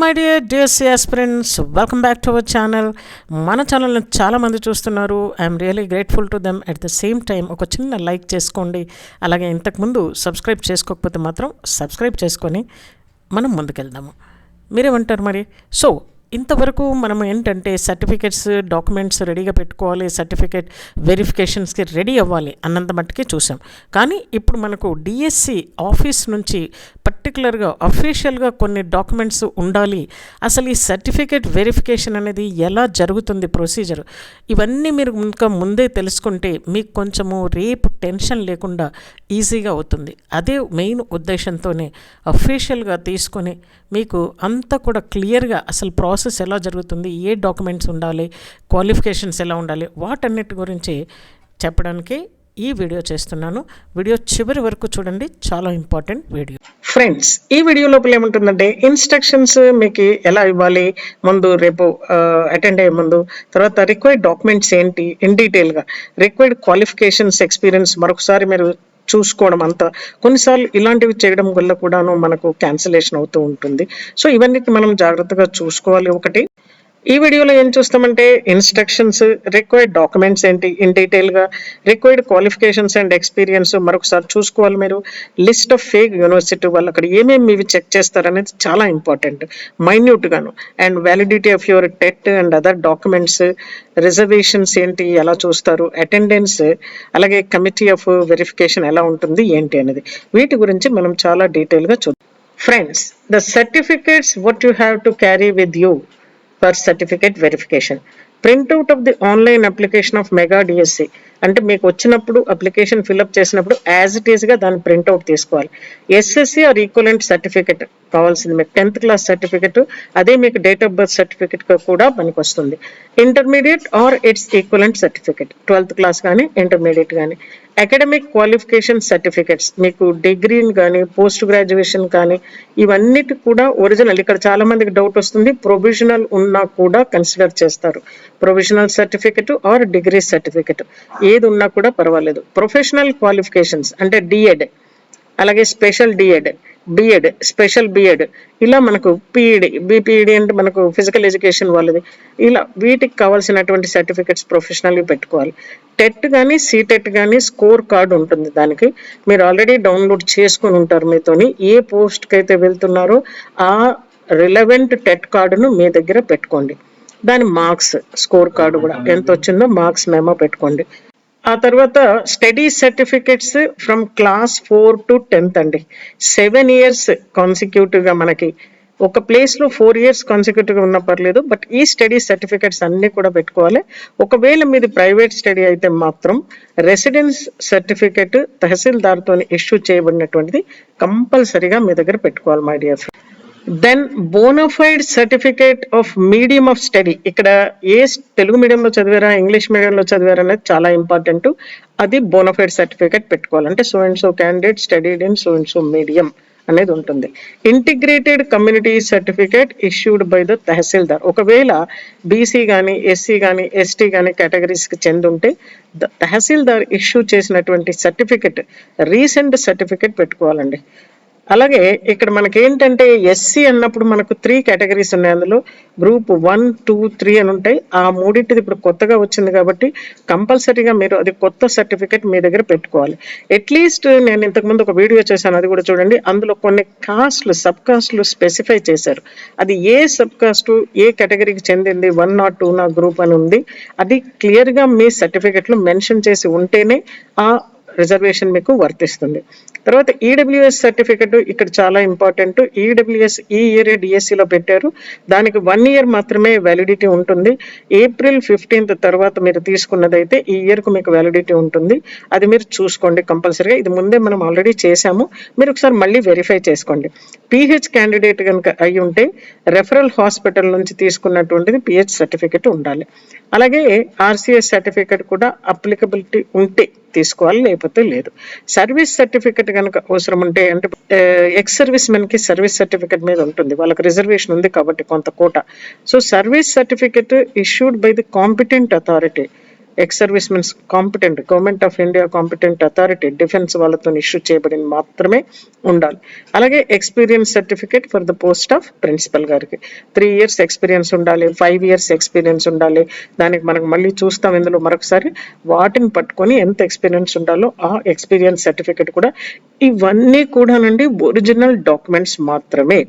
My dear as friends welcome back to our channel మన ఛానల్ని చాలామంది చూస్తున్నారు. I'm really grateful to them at the same time ఒక చిన్న లైక్ చేసుకోండి. అలాగే ఇంతకుముందు సబ్స్క్రైబ్ చేసుకోకపోతే మాత్రం సబ్స్క్రైబ్ చేసుకొని మనం ముందుకెళ్దాము. మీరేమంటారు మరి? సో ఇంతవరకు మనం ఏంటంటే సర్టిఫికెట్స్ డాక్యుమెంట్స్ రెడీగా పెట్టుకోవాలి సర్టిఫికేట్ వెరిఫికేషన్స్కి రెడీ అవ్వాలి అన్నంత మట్టుకే చూసాం. కానీ ఇప్పుడు మనకు డిఎస్సి ఆఫీస్ నుంచి పర్టికులర్గా అఫీషియల్గా కొన్ని డాక్యుమెంట్స్ ఉండాలి. అసలు ఈ సర్టిఫికేట్ వెరిఫికేషన్ అనేది ఎలా జరుగుతుంది ప్రొసీజర్? ఇవన్నీ మీరు ఇంకా ముందే తెలుసుకుంటే మీకు కొంచెము రేపు టెన్షన్ లేకుండా ఈజీగా అవుతుంది. అదే మెయిన్ ఉద్దేశంతోనే అఫీషియల్గా తీసుకొని మీకు అంతా కూడా క్లియర్గా అసలు ప్రాసెస్ ఎలా జరుగుతుంది ఏ డాక్యుమెంట్స్ ఉండాలి క్వాలిఫికేషన్స్ ఎలా ఉండాలి వాటన్నిటి గురించి చెప్పడానికి ఈ వీడియో చేస్తున్నాను. వీడియో చివరి వరకు చూడండి చాలా ఇంపార్టెంట్ వీడియో. ఫ్రెండ్స్ ఈ వీడియో లోపల ఏముంటుందంటే ఇన్స్ట్రక్షన్స్ మీకు ఎలా ఇవ్వాలి ముందు రేపు అటెండ్ అయ్యే ముందు తర్వాత రిక్వైర్డ్ డాక్యుమెంట్స్ ఏంటి ఇన్ డీటెయిల్గా రిక్వైర్డ్ క్వాలిఫికేషన్స్ ఎక్స్పీరియన్స్ మరొకసారి మీరు చూసుకోవడం అంత. కొన్నిసార్లు ఇలాంటివి చేయడం వల్ల కూడాను మనకు క్యాన్సిలేషన్ అవుతూ ఉంటుంది. సో ఇవన్నీ మనం జాగ్రత్తగా చూసుకోవాలి ఒకటి. ఈ వీడియోలో ఏం చూస్తామంటే ఇన్స్ట్రక్షన్స్ రిక్వైర్డ్ డాక్యుమెంట్స్ ఏంటి ఇన్ డీటెయిల్గా రిక్వైర్డ్ క్వాలిఫికేషన్స్ అండ్ ఎక్స్పీరియన్స్ మరొకసారి చూసుకోవాలి మీరు. లిస్ట్ ఆఫ్ ఫేక్ యూనివర్సిటీ వాళ్ళు అక్కడ ఏమేమి మీవి చెక్ చేస్తారనేది చాలా important మైన్యూట్గాను and validity of your TET and other documents reservations ఏంటి ఎలా చూస్తారు అటెండెన్స్ అలాగే కమిటీ ఆఫ్ వెరిఫికేషన్ ఎలా ఉంటుంది ఏంటి అనేది. వీటి గురించి మనం చాలా డీటెయిల్గా చూద్దాం friends the certificates what you have to carry with you per certificate verification. Printout of the online application of Mega DSC అంటే మీకు వచ్చినప్పుడు అప్లికేషన్ ఫిల్అప్ చేసినప్పుడు యాజ్ ఇట్ ఈస్గా దాని ప్రింట్అవుట్ తీసుకోవాలి. ఎస్ఎస్సి ఆర్ ఈక్వలెంట్ సర్టిఫికేట్ కావాల్సింది మీకు. టెన్త్ క్లాస్ సర్టిఫికేట్ అదే మీకు డేట్ ఆఫ్ బర్త్ సర్టిఫికేట్ కూడా మనకు వస్తుంది intermediate or its equivalent certificate twelfth class కానీ ఇంటర్మీడియట్ కానీ అకాడమిక్ క్వాలిఫికేషన్ సర్టిఫికేట్స్ మీకు డిగ్రీని కానీ పోస్ట్ గ్రాడ్యుయేషన్ కానీ ఇవన్నిటి కూడా ఒరిజినల్ ఇక్కడ చాలా మందికి డౌట్ వస్తుంది ప్రొవిజనల్ ఉన్నా కూడా కన్సిడర్ చేస్తారు. Provisional certificate or degree certificate ఏది ఉన్నా కూడా పర్వాలేదు. ప్రొఫెషనల్ క్వాలిఫికేషన్స్ అంటే డిఎడ్ అలాగే special D Ed B Ed special B Ed ఇలా మనకు పిఈడి బీపీఈడి అంటే మనకు ఫిజికల్ ఎడ్యుకేషన్ వాళ్ళది. ఇలా వీటికి కావాల్సినటువంటి సర్టిఫికెట్స్ ప్రొఫెషనల్గా పెట్టుకోవాలి. టెట్ కానీ సీటెట్ కానీ స్కోర్ కార్డు ఉంటుంది దానికి. మీరు ఆల్రెడీ డౌన్లోడ్ చేసుకుని ఉంటారు మీతోని. ఏ పోస్ట్కి అయితే వెళ్తున్నారో ఆ రిలవెంట్ టెట్ కార్డును మీ దగ్గర పెట్టుకోండి. దాని మార్క్స్ స్కోర్ కార్డు కూడా. ఎంత వచ్చిందో మార్క్స్ మేమో పెట్టుకోండి. ఆ తర్వాత study certificates from class four to tenth అండి. సెవెన్ ఇయర్స్ కాన్సిక్యూటివ్గా మనకి. ఒక ప్లేస్లో ఫోర్ ఇయర్స్ కాన్సిక్యూటివ్గా ఉన్న పర్లేదు బట్ ఈ స్టడీ సర్టిఫికెట్స్ అన్నీ కూడా పెట్టుకోవాలి. ఒకవేళ మీది ప్రైవేట్ స్టడీ అయితే మాత్రం రెసిడెన్స్ సర్టిఫికెట్ తహసీల్దార్తో ఇష్యూ చేయబడినటువంటిది కంపల్సరీగా మీ దగ్గర పెట్టుకోవాలి my dear then bonafide certificate of medium of study ఇక్కడ ఏ తెలుగు మీడియంలో చదివారా ఇంగ్లీష్ మీడియంలో చదివారా అనేది చాలా ఇంపార్టెంట్ అది బోనఫైడ్ సర్టిఫికేట్ పెట్టుకోవాలంటే so and so candidate studied in so and so medium అనేది ఉంటుంది. Integrated community certificate issued by the tahsildar. ఒకవేళ బీసీ కానీ ఎస్సీ కానీ ఎస్టీ కానీ కేటగిరీస్కి చెంది ఉంటే ద తహసీల్దార్ ఇష్యూ చేసినటువంటి సర్టిఫికేట్ రీసెంట్ సర్టిఫికేట్ పెట్టుకోవాలండి. అలాగే ఇక్కడ మనకి ఏంటంటే ఎస్సీ అన్నప్పుడు మనకు త్రీ కేటగిరీస్ ఉన్నాయి. అందులో గ్రూప్ వన్ టూ త్రీ అని ఉంటాయి. ఆ మూడింటిది ఇప్పుడు కొత్తగా వచ్చింది కాబట్టి కంపల్సరీగా మీరు అది కొత్త సర్టిఫికేట్ మీ దగ్గర పెట్టుకోవాలి. అట్లీస్ట్ నేను ఇంతకుముందు ఒక వీడియో చేశాను. అది కూడా చూడండి. అందులో కొన్ని కాస్ట్లు సబ్ కాస్ట్లు స్పెసిఫై చేశారు. అది ఏ సబ్ కాస్ట్ ఏ కేటగిరీకి చెందింది? వన్ నాట్ టూ నా గ్రూప్ అని ఉంది. అది క్లియర్గా మీ సర్టిఫికేట్లో మెన్షన్ చేసి ఉంటేనే ఆ రిజర్వేషన్ మీకు వర్తిస్తుంది. తర్వాత ఈడబ్ల్యూఎస్ సర్టిఫికెట్ ఇక్కడ చాలా ఇంపార్టెంట్ ఈడబ్ల్యూఎస్ ఈ ఇయర్ డిఎస్సిలో పెట్టారు. దానికి వన్ ఇయర్ మాత్రమే వ్యాలిడిటీ ఉంటుంది. ఏప్రిల్ ఫిఫ్టీన్త్ తర్వాత మీరు తీసుకున్నదైతే ఈ ఇయర్కు మీకు వ్యాలిడిటీ ఉంటుంది. అది మీరు చూసుకోండి కంపల్సరీగా ఇది ముందే మనం ఆల్రెడీ చేశాము. మీరు ఒకసారి మళ్ళీ వెరిఫై చేసుకోండి. పిహెచ్ క్యాండిడేట్ కనుక అయి ఉంటే రెఫరల్ హాస్పిటల్ నుంచి తీసుకున్నటువంటిది పిహెచ్ సర్టిఫికెట్ ఉండాలి. అలాగే ఆర్సిఎస్ సర్టిఫికెట్ కూడా అప్లికబిలిటీ ఉంటే తీసుకోవాలి లేకపోతే లేదు. సర్వీస్ సర్టిఫికెట్ కనుక అవసరం ఉంటే అంటే ఎక్స్ సర్వీస్ మెన్కి సర్వీస్ సర్టిఫికెట్ మీద ఉంటుంది. వాళ్ళకి రిజర్వేషన్ ఉంది కాబట్టి కొంత quota. So service certificate issued by the competent authority. Ex service men's competent government of India competent authority defence వాళ్ళతో ఇష్యూ చేయబడిన మాత్రమే ఉండాలి. అలాగే experience certificate for the post of principal గారికి. త్రీ ఇయర్స్ ఎక్స్పీరియన్స్ ఉండాలి ఫైవ్ ఇయర్స్ ఎక్స్పీరియన్స్ ఉండాలి. దానికి మనకు మళ్ళీ చూస్తాం ఇందులో మరొకసారి వాటిని పట్టుకొని ఎంత ఎక్స్పీరియన్స్ ఉండాలో ఆ ఎక్స్పీరియన్స్ సర్టిఫికేట్ కూడా ఇవన్నీ కూడానండి ఒరిజినల్ డాక్యుమెంట్స్ మాత్రమే.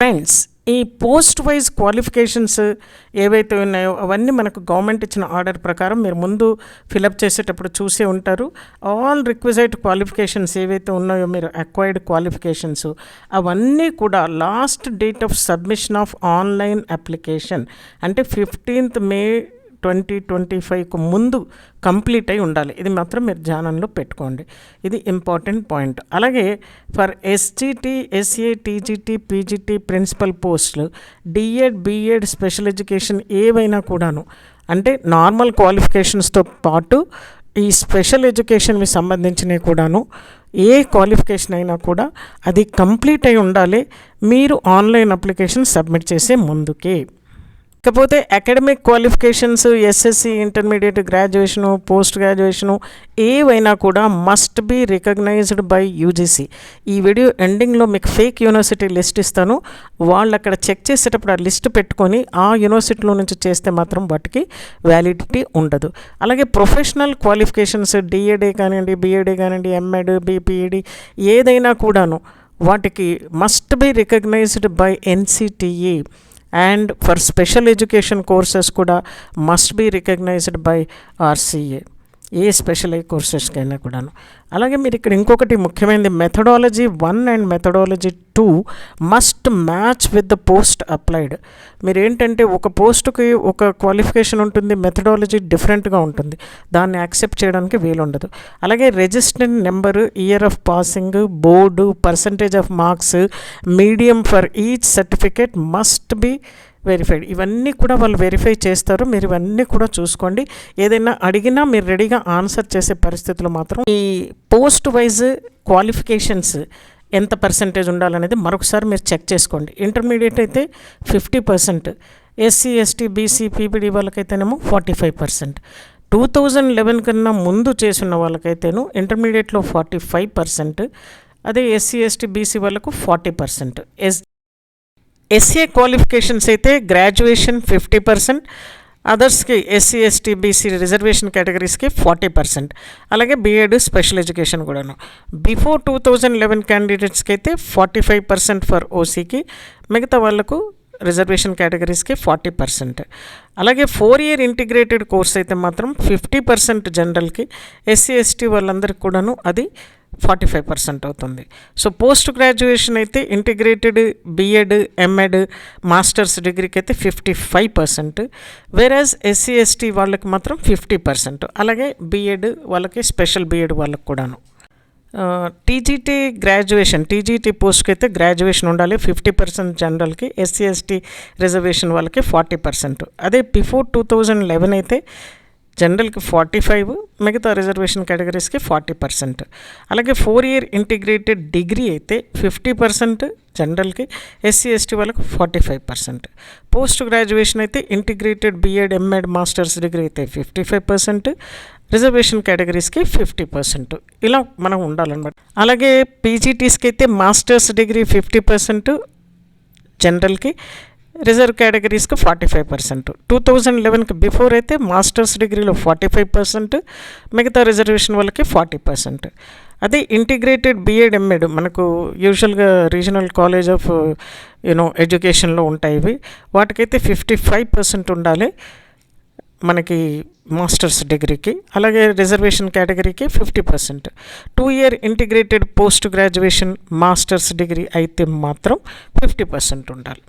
ఫ్రెండ్స్ ఈ పోస్ట్ వైజ్ క్వాలిఫికేషన్స్ ఏవైతే ఉన్నాయో అవన్నీ మనకు గవర్నమెంట్ ఇచ్చిన ఆర్డర్ ప్రకారం మీరు ముందు ఫిలప్ చేసేటప్పుడు చూసే ఉంటారు. ఆల్ రిక్విజైట్ క్వాలిఫికేషన్స్ ఏవైతే ఉన్నాయో మీరు అక్వైర్డ్ క్వాలిఫికేషన్స్ అవన్నీ కూడా last date of submission of online application అంటే ఫిఫ్టీన్త్ మే ట్వంటీ ట్వంటీ ఫైవ్కు ముందు కంప్లీట్ అయి ఉండాలి. ఇది మాత్రం మీరు ధ్యానంలో పెట్టుకోండి. ఇది ఇంపార్టెంట్ పాయింట్. అలాగే for SGT SA TGT PGT principal పోస్టులు డిఎడ్ బిఎడ్ స్పెషల్ ఎడ్యుకేషన్ ఏవైనా కూడాను అంటే నార్మల్ క్వాలిఫికేషన్స్తో పాటు ఈ స్పెషల్ ఎడ్యుకేషన్కి సంబంధించినవి కూడాను ఏ క్వాలిఫికేషన్ అయినా కూడా అది కంప్లీట్ అయి ఉండాలి. మీరు ఆన్లైన్ అప్లికేషన్ సబ్మిట్ చేసే ముందుకే. ఇకపోతే academic qualifications SSC intermediate graduation post graduation ఏవైనా కూడా must be recognised by UGC ఈ వీడియో ఎండింగ్లో మీకు ఫేక్ యూనివర్సిటీ లిస్ట్ ఇస్తాను. వాళ్ళు అక్కడ చెక్ చేసేటప్పుడు ఆ లిస్ట్ పెట్టుకొని ఆ యూనివర్సిటీలో నుంచి చేస్తే మాత్రం వాటికి వ్యాలిడిటీ ఉండదు. అలాగే ప్రొఫెషనల్ క్వాలిఫికేషన్స్ డిఏడే కానివ్వండి బిఏడే కానివ్వండి ఎంఎడ్ బీపీఈడి ఏదైనా కూడాను వాటికి must be recognised by NCTE and for special education courses kuda must be recognized by RCA. ఏ స్పెషల్ కోర్సెస్కైనా కూడాను. అలాగే మీరు ఇక్కడ ఇంకొకటి ముఖ్యమైనది methodology one and methodology two must match with the post applied మీరు ఏంటంటే ఒక పోస్టుకి ఒక క్వాలిఫికేషన్ ఉంటుంది మెథడాలజీ డిఫరెంట్గా ఉంటుంది. దాన్ని యాక్సెప్ట్ చేయడానికి వీలుండదు. అలాగే registered number year of passing board percentage of marks medium for each certificate must be verified ఇవన్నీ కూడా వాళ్ళు వెరిఫై చేస్తారు. మీరు ఇవన్నీ కూడా చూసుకోండి. ఏదైనా అడిగినా మీరు రెడీగా ఆన్సర్ చేసే పరిస్థితులు మాత్రం ఈ పోస్ట్ వైజ్ క్వాలిఫికేషన్స్ ఎంత పర్సంటేజ్ ఉండాలనేది మరొకసారి మీరు చెక్ చేసుకోండి. ఇంటర్మీడియట్ అయితే fifty percent SC ST BC PPD వాళ్ళకైతేనేమో forty five percent two thousand eleven కన్నా ముందు చేసిన వాళ్ళకైతేను ఇంటర్మీడియట్లో ఫార్టీ ఫైవ్ పర్సెంట్ అదే ఎస్సీ ఎస్టీ బీసీ వాళ్ళకు forty percent S SA qualifications అయితే గ్రాడ్యుయేషన్ ఫిఫ్టీ పర్సెంట్ అదర్స్కి ఎస్సీ ఎస్టీ బీసీ రిజర్వేషన్ కేటగిరీస్కి ఫార్టీ పర్సెంట్ అలాగే బీఎడ్ స్పెషల్ ఎడ్యుకేషన్ కూడాను. బిఫోర్ టూ థౌజండ్ లెవెన్ క్యాండిడేట్స్కి అయితే ఫార్టీ ఫైవ్ పర్సెంట్ ఫర్ ఓసీకి మిగతా వాళ్ళకు రిజర్వేషన్ కేటగిరీస్కి ఫార్టీ పర్సెంట్ అలాగే ఫోర్ ఇయర్ ఇంటిగ్రేటెడ్ కోర్స్ అయితే మాత్రం ఫిఫ్టీ పర్సెంట్ జనరల్కి ఎస్సీ ఎస్టీ వాళ్ళందరికీ కూడాను అది ఫార్టీ ఫైవ్ పర్సెంట్ అవుతుంది. సో పోస్ట్ గ్రాడ్యుయేషన్ అయితే ఇంటిగ్రేటెడ్ బీఎడ్ ఎంఎడ్ మాస్టర్స్ డిగ్రీకి అయితే fifty five percent average SC ST వాళ్ళకి మాత్రం ఫిఫ్టీ పర్సెంట్. అలాగే బీఎడ్ వాళ్ళకి స్పెషల్ బీఎడ్ వాళ్ళకి కూడాను. టీజీటీ గ్రాడ్యుయేషన్ టీజీటీ పోస్ట్కి అయితే గ్రాడ్యుయేషన్ ఉండాలి. ఫిఫ్టీ పర్సెంట్ జనరల్కి ఎస్సీ ఎస్టీ రిజర్వేషన్ వాళ్ళకి ఫార్టీ పర్సెంట్. అదే బిఫోర్ టూ థౌజండ్ లెవెన్ అయితే జనరల్కి ఫార్టీ ఫైవ్ మిగతా రిజర్వేషన్ కేటగిరీస్కి ఫార్టీ పర్సెంట్. అలాగే ఫోర్ ఇయర్ ఇంటిగ్రేటెడ్ డిగ్రీ అయితే ఫిఫ్టీ పర్సెంట్ జనరల్కి ఎస్సీ ఎస్టీ వాళ్ళకి forty five percent. Post graduation అయితే integrated BEd MEd masters degree అయితే ఫిఫ్టీ ఫైవ్ పర్సెంట్ రిజర్వేషన్ కేటగిరీస్కి ఫిఫ్టీ పర్సెంట్. ఇలా మనం ఉండాలన్నమాట. అలాగే పీజీటీస్కి అయితే మాస్టర్స్ డిగ్రీ ఫిఫ్టీ పర్సెంట్ జనరల్కి reserve కేటగిరీస్కి forty five percent. Two thousand లెవెన్కి బిఫోర్ అయితే మాస్టర్స్ డిగ్రీలో ఫార్టీ ఫైవ్ పర్సెంట్ మిగతా రిజర్వేషన్ వాళ్ళకి ఫార్టీ పర్సెంట్. అదే ఇంటిగ్రేటెడ్ బీఎడ్ ఎంఎడ్ మనకు యూజువల్గా రీజనల్ కాలేజ్ ఆఫ్ యూనో ఎడ్యుకేషన్లో ఉంటాయి ఇవి. వాటికైతే ఫిఫ్టీ ఫైవ్ పర్సెంట్ ఉండాలి మనకి మాస్టర్స్ డిగ్రీకి. అలాగే రిజర్వేషన్ కేటగిరీకి fifty percent. Two year integrated post graduation masters degree అయితే మాత్రం ఫిఫ్టీ పర్సెంట్ ఉండాలి.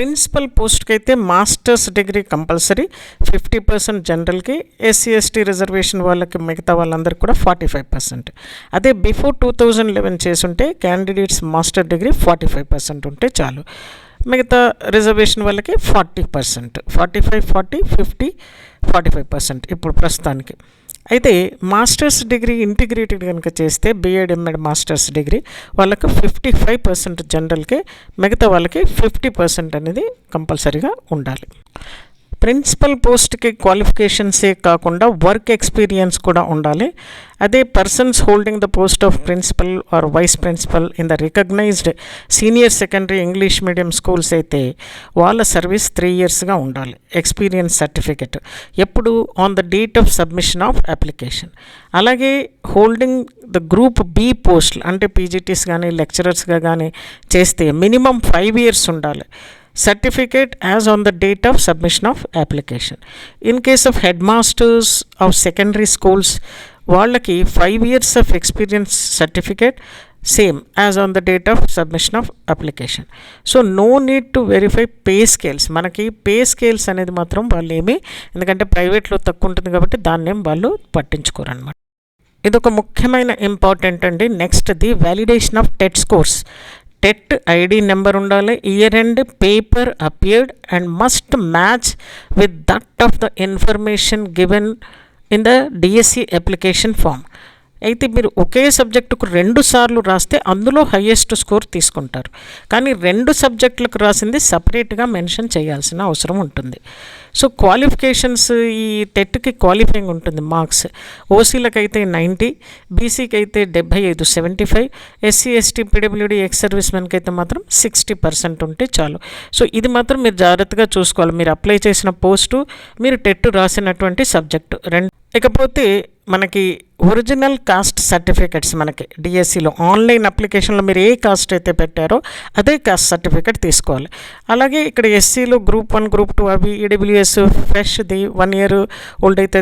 ప్రిన్సిపల్ పోస్ట్కి అయితే masters degree compulsory fifty percent జనరల్కి SC ST reservation వాళ్ళకి మిగతా వాళ్ళందరికీ కూడా ఫార్టీ ఫైవ్ పర్సెంట్. అదే బిఫోర్ టూ థౌజండ్ లెవెన్ చేసుంటే candidates master degree forty five percent ఉంటే చాలు. మిగతా రిజర్వేషన్ వాళ్ళకి forty percent. Forty five forty fifty forty five percent ఇప్పుడు ప్రస్తుతానికి. అయితే మాస్టర్స్ డిగ్రీ ఇంటిగ్రేటెడ్ కనుక చేస్తే బీఎడ్ ఎంఎడ్ మాస్టర్స్ డిగ్రీ వాళ్ళకు ఫిఫ్టీ ఫైవ్ పర్సెంట్ జనరల్కి మిగతా వాళ్ళకి ఫిఫ్టీ పర్సెంట్ అనేది కంపల్సరీగా ఉండాలి. ప్రిన్సిపల్ పోస్ట్కి క్వాలిఫికేషన్సే కాకుండా వర్క్ ఎక్స్పీరియన్స్ కూడా ఉండాలి. అదే persons holding the post of principal or vice principal in the recognised senior secondary English medium schools అయితే వాళ్ళ సర్వీస్ త్రీ ఇయర్స్గా ఉండాలి. ఎక్స్పీరియన్స్ సర్టిఫికెట్ ఎప్పుడు? On the date of submission of application అలాగే హోల్డింగ్ ద గ్రూప్ బి పోస్ట్లు అంటే PGTs కానీ లెక్చరర్స్గా కానీ చేస్తే మినిమం ఫైవ్ ఇయర్స్ ఉండాలి. Certificate as on the date of submission of application. In case of headmasters of secondary schools, వాళ్ళకి five years of experience certificate same as on the date of submission of application so no need to verify pay scales మనకి pay scales అనేది మాత్రం వాళ్ళు ఏమి ఎందుకంటే ప్రైవేట్లో తక్కువ ఉంటుంది కాబట్టి దాన్ని వాళ్ళు పట్టించుకోరు అనమాట ఇది ఒక ముఖ్యమైన ఇంపార్టెంట్ అండి. Next the validation of TET scores TET ID number ఉండాలి year and paper appeared and must match with that of the information given in the DSC application form అయితే మీరు ఒకే సబ్జెక్టుకు రెండు సార్లు రాస్తే అందులో హయ్యెస్ట్ స్కోర్ తీసుకుంటారు. కానీ రెండు సబ్జెక్టులకు రాసింది సపరేట్గా మెన్షన్ చేయాల్సిన అవసరం ఉంటుంది. సో క్వాలిఫికేషన్స్ ఈ టెట్కి క్వాలిఫైయింగ్ ఉంటుంది. మార్క్స్ ఓసీలకు అయితే నైంటీ బీసీకి అయితే డెబ్బై ఐదు seventy five SC ST PWD ex service మెన్కి అయితే మాత్రం సిక్స్టీ పర్సెంట్ ఉంటే చాలు. సో ఇది మాత్రం మీరు జాగ్రత్తగా చూసుకోవాలి. మీరు అప్లై చేసిన పోస్టు మీరు టెట్ రాసినటువంటి సబ్జెక్టు. రెండు ఇకపోతే మనకి ఒరిజినల్ కాస్ట్ సర్టిఫికెట్స్ మనకి డిఎస్సిలో ఆన్లైన్ అప్లికేషన్లో మీరు ఏ కాస్ట్ అయితే పెట్టారో అదే కాస్ట్ సర్టిఫికెట్ తీసుకోవాలి. అలాగే ఇక్కడ ఎస్సీలో గ్రూప్ వన్ గ్రూప్ టూ అవి ఈడబ్ల్యూఎస్ ఫ్రెష్ది వన్ ఇయర్ ఓల్డ్ అయితే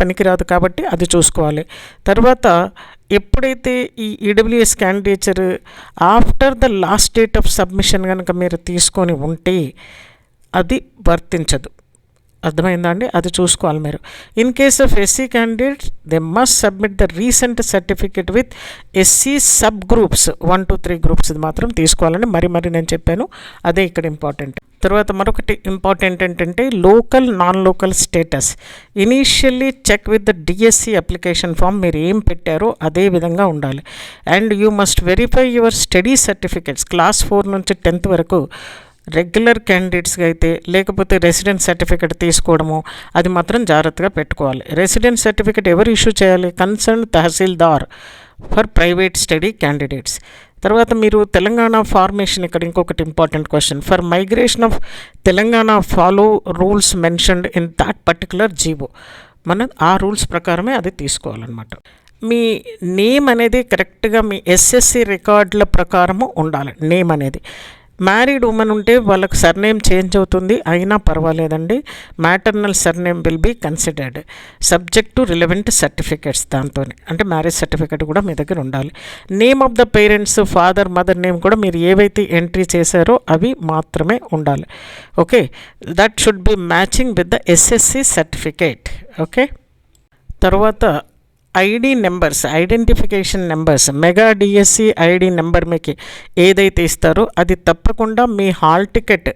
పనికిరాదు కాబట్టి అది చూసుకోవాలి. తర్వాత ఎప్పుడైతే ఈ EWS candidature after the last date of submission కనుక మీరు తీసుకొని ఉంటే అది వర్తించదు. అర్థమైందా అండి? అది చూసుకోవాలి మీరు. In case of SC candidate they must submit the recent certificate with SC sub groups one two three groups ఇది మాత్రం తీసుకోవాలని మరి మరి నేను చెప్పాను. అదే ఇక్కడ ఇంపార్టెంట్ తర్వాత మరొకటి ఇంపార్టెంట్ ఏంటంటే local non local status initially check with the DSC application form మీరు ఏం పెట్టారో అదే విధంగా ఉండాలి. And you must verify your study certificates class four నుంచి టెన్త్ వరకు రెగ్యులర్ క్యాండిడేట్స్గా అయితే లేకపోతే రెసిడెంట్ సర్టిఫికేట్ తీసుకోవడము అది మాత్రం జాగ్రత్తగా పెట్టుకోవాలి. రెసిడెంట్ సర్టిఫికేట్ ఎవరు ఇష్యూ చేయాలి? Concern tahsildar for private study candidates తర్వాత మీరు తెలంగాణ ఫార్మేషన్ ఇక్కడ ఇంకొకటి important question for migration of Telangana follow rules mentioned in that particular GO మనం ఆ రూల్స్ ప్రకారమే అది తీసుకోవాలన్నమాట. మీ నేమ్ అనేది కరెక్ట్గా మీ ఎస్ఎస్సి రికార్డుల ప్రకారము ఉండాలి. నేమ్ అనేది. మ్యారీడ్ ఉమెన్ ఉంటే వాళ్ళకు సర్నేమ్ చేంజ్ అవుతుంది అయినా పర్వాలేదండి. Maternal surname will be considered subject to relevant certificates దాంతో అంటే మ్యారేజ్ సర్టిఫికేట్ కూడా మీ దగ్గర ఉండాలి. Name of the parents father mother name కూడా మీరు ఏవైతే ఎంట్రీ చేశారో అవి మాత్రమే ఉండాలి. Okay that should be matching with the SSC certificate okay తర్వాత ID numbers identification numbers mega DSC ID number మీకు ఏదైతే ఇస్తారో అది తప్పకుండా మీ hall ticket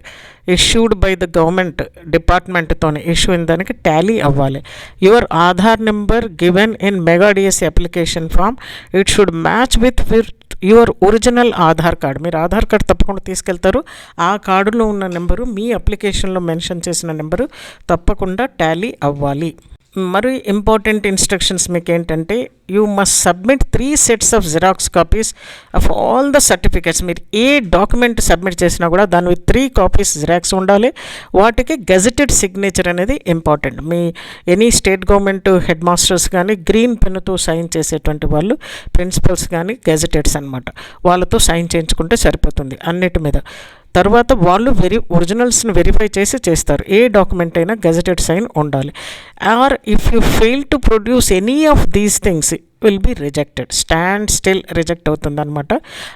issued by the government డిపార్ట్మెంట్తో issue అయిన దానికి టాలీ అవ్వాలి. Your Aadhaar number given in mega DSC application form it should match with with your original Aadhaar card. మీరు Aadhaar card తప్పకుండా తీసుకెళ్తారు. ఆ కార్డులో ఉన్న నెంబరు మీ అప్లికేషన్లో మెన్షన్ చేసిన నెంబరు తప్పకుండా టాలీ అవ్వాలి. మరి ఇంపార్టెంట్ ఇన్స్ట్రక్షన్స్ మీకు ఏంటంటే you must submit three sets of xerox copies of all the certificates మీరు ఏ డాక్యుమెంట్ సబ్మిట్ చేసినా కూడా దాని విత్ త్రీ కాపీస్ జిరాక్స్ ఉండాలి. వాటికి గెజెటెడ్ సిగ్నేచర్ అనేది ఇంపార్టెంట్ మీ any state government head masters కానీ గ్రీన్ పెన్నుతో సైన్ చేసేటువంటి వాళ్ళు ప్రిన్సిపల్స్ కానీ గెజెటెడ్స్ అనమాట వాళ్ళతో సైన్ చేయించుకుంటే సరిపోతుంది అన్నిటి మీద. తర్వాత వాళ్ళు వెరి ఒరిజినల్స్ని వెరిఫై చేసి చేస్తారు. ఏ డాక్యుమెంట్ అయినా గెజెటెడ్ సైన్ ఉండాలి. Or if you fail to produce any of these things will be rejected stand still reject అవుతుంది అనమాట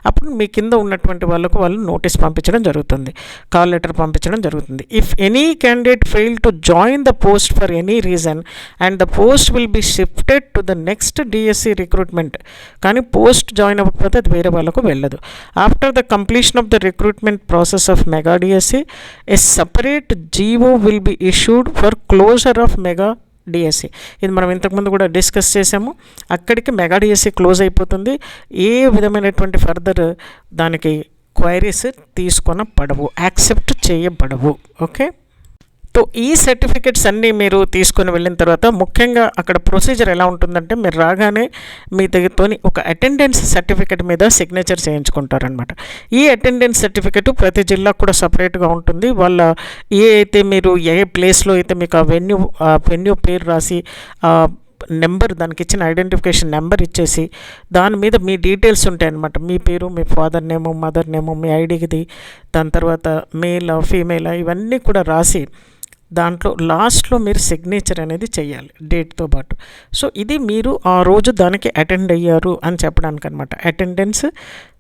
అప్పుడు మీ కింద ఉన్నటువంటి వాళ్ళకు వాళ్ళు నోటీస్ పంపించడం జరుగుతుంది. కాల్ లెటర్ పంపించడం జరుగుతుంది. If any candidate fail to join the post for any reason and the post will be shifted to the next DSC recruitment కానీ పోస్ట్ జాయిన్ అవ్వకపోతే అది వేరే వాళ్ళకు వెళ్ళదు. After the completion of the recruitment process of mega DSC a separate GO will be issued for closure of mega DSC ఇది మనం ఇంతకుముందు కూడా డిస్కస్ చేసాము అక్కడికి మెగా డిఎస్సి క్లోజ్ అయిపోతుంది. ఏ విధమైనటువంటి ఫర్దర్ దానికి క్వైరీస్ తీసుకొనపడవు యాక్సెప్ట్ చేయబడవు. ఓకే? సో ఈ సర్టిఫికెట్స్ అన్నీ మీరు తీసుకొని వెళ్ళిన తర్వాత ముఖ్యంగా అక్కడ ప్రొసీజర్ ఎలా ఉంటుందంటే మీరు రాగానే మీ దగ్గరతోని ఒక అటెండెన్స్ సర్టిఫికెట్ మీద సిగ్నేచర్ చేయించుకుంటారనమాట ఈ అటెండెన్స్ సర్టిఫికెట్ ప్రతి జిల్లాకు కూడా సపరేట్గా ఉంటుంది. వాళ్ళ ఏ అయితే మీరు ఏ ప్లేస్లో అయితే మీకు ఆ వెన్యూ ఆ వెన్యూ పేరు రాసి నెంబర్ దానికి ఇచ్చిన ఐడెంటిఫికేషన్ నెంబర్ ఇచ్చేసి దాని మీద మీ డీటెయిల్స్ ఉంటాయి అన్నమాట మీ పేరు మీ ఫాదర్ నేము మదర్ నేము మీ ఐడిది దాని తర్వాత మేల్ ఫీమేల్ ఇవన్నీ కూడా రాసి దాంట్లో లాస్ట్లో మీరు సిగ్నేచర్ అనేది చేయాలి డేట్తో పాటు. సో ఇది మీరు ఆ రోజు దానికి అటెండ్ అయ్యారు అని చెప్పడానికి అనమాట అటెండెన్స్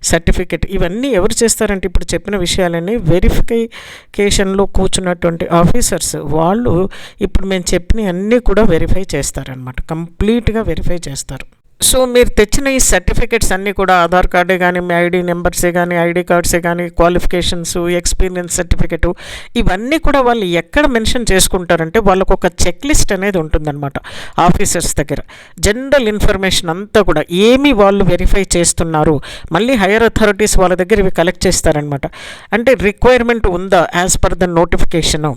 సర్టిఫికెట్ ఇవన్నీ ఎవరు చేస్తారంటే ఇప్పుడు చెప్పిన విషయాలన్నీ వెరిఫికేషన్లో కూర్చున్నటువంటి ఆఫీసర్స్ వాళ్ళు ఇప్పుడు మేము చెప్పిన అన్నీ కూడా వెరిఫై చేస్తారనమాట. కంప్లీట్గా వెరిఫై చేస్తారు. సో మీరు తెచ్చిన ఈ సర్టిఫికెట్స్ అన్నీ కూడా ఆధార్ కార్డే కానీ మీ ఐడి నెంబర్సే కానీ ఐడి కార్డ్సే కానీ క్వాలిఫికేషన్స్ ఎక్స్పీరియన్స్ సర్టిఫికెట్ ఇవన్నీ కూడా వాళ్ళు ఎక్కడ మెన్షన్ చేసుకుంటారంటే వాళ్ళకు ఒక చెక్ లిస్ట్ అనేది ఉంటుందన్నమాట ఆఫీసర్స్ దగ్గర. జనరల్ ఇన్ఫర్మేషన్ అంతా కూడా ఏమి వాళ్ళు వెరిఫై చేస్తున్నారు మళ్ళీ హైయర్ అథారిటీస్ వాళ్ళ దగ్గర ఇవి కలెక్ట్ చేస్తారనమాట అంటే రిక్వైర్మెంట్ ఉందా యాజ్ పర్ ద నోటిఫికేషను?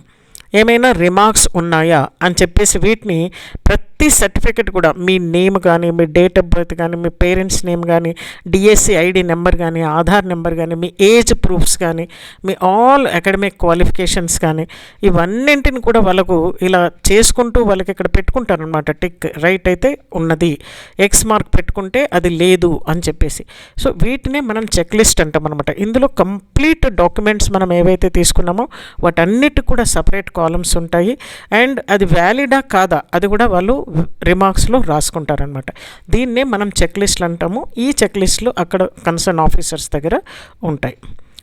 ఏమైనా రిమార్క్స్ ఉన్నాయా? అని చెప్పేసి వీటిని ప్రతి సర్టిఫికెట్ కూడా మీ నేమ్ కానీ మీ డేట్ ఆఫ్ బర్త్ కానీ మీ పేరెంట్స్ నేమ్ కానీ డిఎస్సి ఐడి నెంబర్ కానీ ఆధార్ నెంబర్ కానీ మీ ఏజ్ ప్రూఫ్స్ కానీ మీ ఆల్ అకాడమిక్ క్వాలిఫికేషన్స్ కానీ ఇవన్నింటిని కూడా వాళ్ళకు ఇలా చేసుకుంటూ వాళ్ళకి ఇక్కడ పెట్టుకుంటారనమాట టిక్ రైట్ అయితే ఉన్నది. ఎక్స్ మార్క్ పెట్టుకుంటే అది లేదు అని చెప్పేసి. సో వీటినే మనం చెక్ లిస్ట్ అంటాం అనమాట ఇందులో కంప్లీట్ డాక్యుమెంట్స్ మనం ఏవైతే తీసుకున్నామో వాటన్నిటి కూడా సపరేట్ కాలమ్స్ ఉంటాయి. అండ్ అది వ్యాలిడా కాదా? అది కూడా వాళ్ళు రిమార్క్స్లో రాసుకుంటారనమాట దీన్నే మనం చెక్ లిస్ట్లు అంటాము. ఈ చెక్ లిస్టులు అక్కడ కన్సర్న్ ఆఫీసర్స్ దగ్గర ఉంటాయి.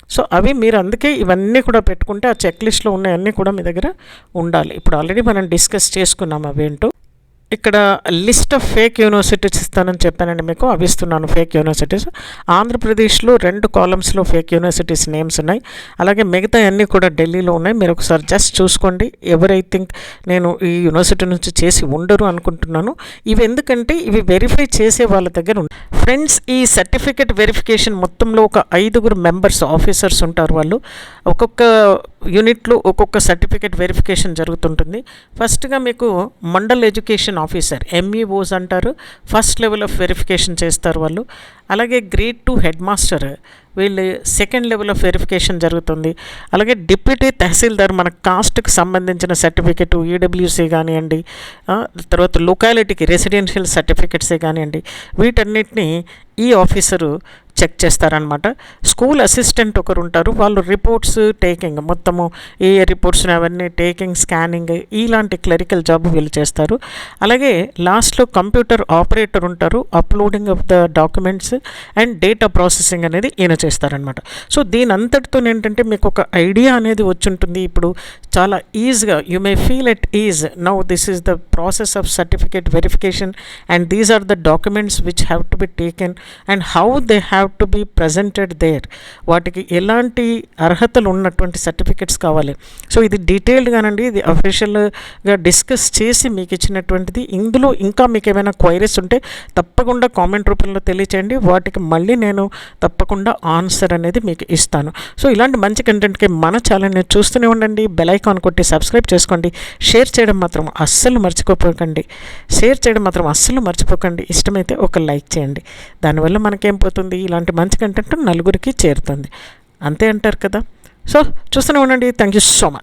సో అవి మీరు అందుకే ఇవన్నీ కూడా పెట్టుకుంటే ఆ చెక్ లిస్ట్లో ఉన్నాయన్నీ కూడా మీ దగ్గర ఉండాలి. ఇప్పుడు ఆల్రెడీ మనం డిస్కస్ చేసుకున్నాం అవేంటో. ఇక్కడ లిస్ట్ ఆఫ్ ఫేక్ యూనివర్సిటీస్ ఇస్తానని చెప్పానండి మీకు అవి ఇస్తున్నాను ఫేక్ యూనివర్సిటీస్. ఆంధ్రప్రదేశ్లో రెండు కాలమ్స్లో ఫేక్ యూనివర్సిటీస్ నేమ్స్ ఉన్నాయి. అలాగే మిగతా అన్నీ కూడా ఢిల్లీలో ఉన్నాయి. మీరు ఒకసారి జస్ట్ చూసుకోండి. ఎవరై థింక్ నేను ఈ యూనివర్సిటీ నుంచి చేసి ఉండరు అనుకుంటున్నాను. ఇవి ఎందుకంటే ఇవి వెరిఫై చేసే వాళ్ళ దగ్గర ఫ్రెండ్స్ ఈ సర్టిఫికేట్ వెరిఫికేషన్ మొత్తంలో ఒక ఐదుగురు మెంబర్స్ ఆఫీసర్స్ ఉంటారు వాళ్ళు. ఒక్కొక్క యూనిట్లో ఒక్కొక్క సర్టిఫికేట్ వెరిఫికేషన్ జరుగుతుంటుంది. ఫస్ట్గా మీకు మండల్ ఎడ్యుకేషన్ ఆఫీసర్ ఎంఈఓస్ అంటారు. ఫస్ట్ లెవెల్ ఆఫ్ వెరిఫికేషన్ చేస్తారు వాళ్ళు. అలాగే గ్రేడ్ టూ హెడ్ మాస్టర్ వీళ్ళు సెకండ్ లెవెల్ ఆఫ్ వెరిఫికేషన్ జరుగుతుంది. అలాగే డిప్యూటీ తహసీల్దార్ మన కాస్ట్కి సంబంధించిన సర్టిఫికెట్ ఈడబ్ల్యూసీ కానివ్వండి తర్వాత లొకాలిటీకి రెసిడెన్షియల్ సర్టిఫికెట్సే కానివ్వండి వీటన్నిటిని ఈ ఆఫీసరు చెక్ చేస్తారనమాట స్కూల్ అసిస్టెంట్ ఒకరు ఉంటారు వాళ్ళు రిపోర్ట్స్ టేకింగ్ మొత్తము ఏ ఏ రిపోర్ట్స్ అవన్నీ టేకింగ్ స్కానింగ్ ఇలాంటి క్లరికల్ జాబ్ వీళ్ళు చేస్తారు. అలాగే లాస్ట్లో కంప్యూటర్ ఆపరేటర్ ఉంటారు uploading of the documents and data processing అనేది ఈయన చేస్తారనమాట సో దీని అంతటితో ఏంటంటే మీకు ఒక ఐడియా అనేది వచ్చి ఉంటుంది ఇప్పుడు చాలా ఈజీగా you may feel at ease now this is the process of certificate verification and these are the documents which have to be taken and how they have to be presented there వాటికి ఎలాంటి అర్హతలు ఉన్నటువంటి certificates కావాలి. So ఇది డీటెయిల్డ్గానండి ఇది అఫీషియల్గా discuss చేసి మీకు ఇచ్చినటువంటిది. ఇందులో ఇంకా మీకు ఏమైనా క్వైరీస్ ఉంటే తప్పకుండా కామెంట్ రూపంలో తెలియచేయండి. వాటికి మళ్ళీ నేను తప్పకుండా ఆన్సర్ అనేది మీకు ఇస్తాను. సో ఇలాంటి మంచి కంటెంట్కి మన ఛానల్ని చూస్తూనే ఉండండి. బెల్ ఐకాన్ కొట్టి సబ్స్క్రైబ్ చేసుకోండి. షేర్ చేయడం మాత్రం అస్సలు మర్చిపోకండి. షేర్ చేయడం మాత్రం అస్సలు మర్చిపోకండి. ఇష్టమైతే ఒక లైక్ చేయండి. దానివల్ల మనకేం పోతుంది? ఇలాంటి మంచి కంటెంట్ నలుగురికి చేరుతుంది. అంతే అంటారు కదా. సో చూస్తూనే ఉండండి. Thank you so much